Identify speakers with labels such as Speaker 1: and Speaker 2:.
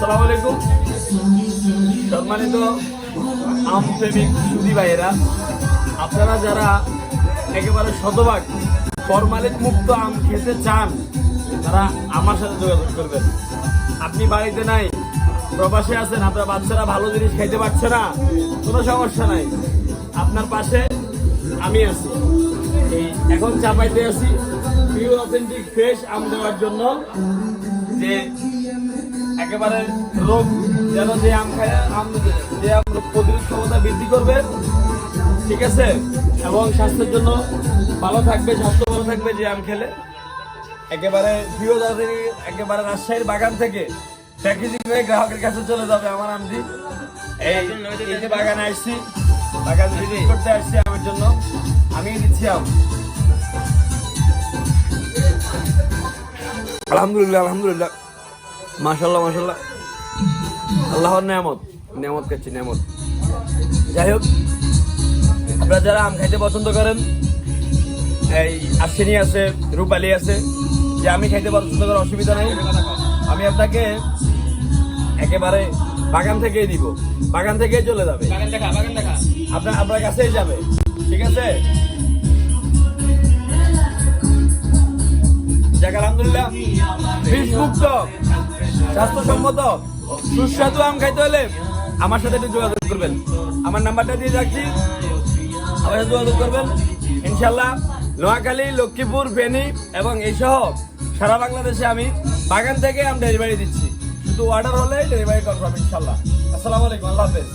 Speaker 1: আসসালামু আলাইকুম। সম্মানিত আম প্রেমিক সুদী ভাইয়েরা, আপনারা যারা একেবারে শতভাগ ফরমালিন মুক্ত আম খেতে চান, তারা আমার সাথে যোগাযোগ করবেন। আপনি বাড়িতে নাই, প্রবাসে আছেন, আপনার বাচ্চারা ভালো জিনিস খাইতে পারছে না, কোনো সমস্যা নাই। আপনার পাশে আমি আছি। এই এখন চাপাইতে আছি পিওর অথেন্টিক ফ্রেশ আম দেওয়ার জন্য যে একেবারে রোগ যেন যে আম খায়, আম, যে আম প্রতিরোধ ক্ষমতা বৃদ্ধি করবে, ঠিক আছে? এবং স্বাস্থ্যের জন্য ভালো থাকবে, স্বাস্থ্য ভালো থাকবে যে আম খেলে। একেবারে প্রিয় দাদি একেবারে রাজশাহীর বাগান থেকে প্যাকেজিং হয়ে গ্রাহকের কাছে চলে যাবে আমার আমটি এই যে বাগানে আসছি, বাগান করতে আসছি আমার জন্য। আমি দিচ্ছি আম। আলহামদুলিল্লাহ আলহামদুলিল্লাহ। মাশাল্লাহ মাশাল্লাহ আল্লাহর নিয়ামত নিয়ামত খাচ্ছি নিয়ামত। যাই হোক আপনারা যারা আম খাইতে পছন্দ করেন এই আশ্বিনী আছে রূপালি আছে যে আমি খাইতে পছন্দ করার অসুবিধা নেই। আমি আপনাকে একেবারে বাগান থেকেই দিব। বাগান থেকেই চলে যাবে। আপনার আপনার কাছেই যাবে। ঠিক আছে? যাক আলহামদুলিল্লাহ। মুক্ত স্বাস্থ্যসম্মত সুস্বাদু আম খাইতে হলে আমার সাথে একটু যোগাযোগ করবেন। আমার নাম্বারটা দিয়ে যাচ্ছি আমার সাথে যোগাযোগ করবেন। ইনশাল্লাহ নোয়াখালী, লক্ষ্মীপুর, ফেনী এবং এই সহ সারা বাংলাদেশে আমি বাগান থেকে আম ডেলিভারি দিচ্ছি। শুধু অর্ডার হলে ডেলিভারি কনফার্ম ইনশাল্লাহ। আসসালামু আলাইকুম, আল্লাহ হাফেজ।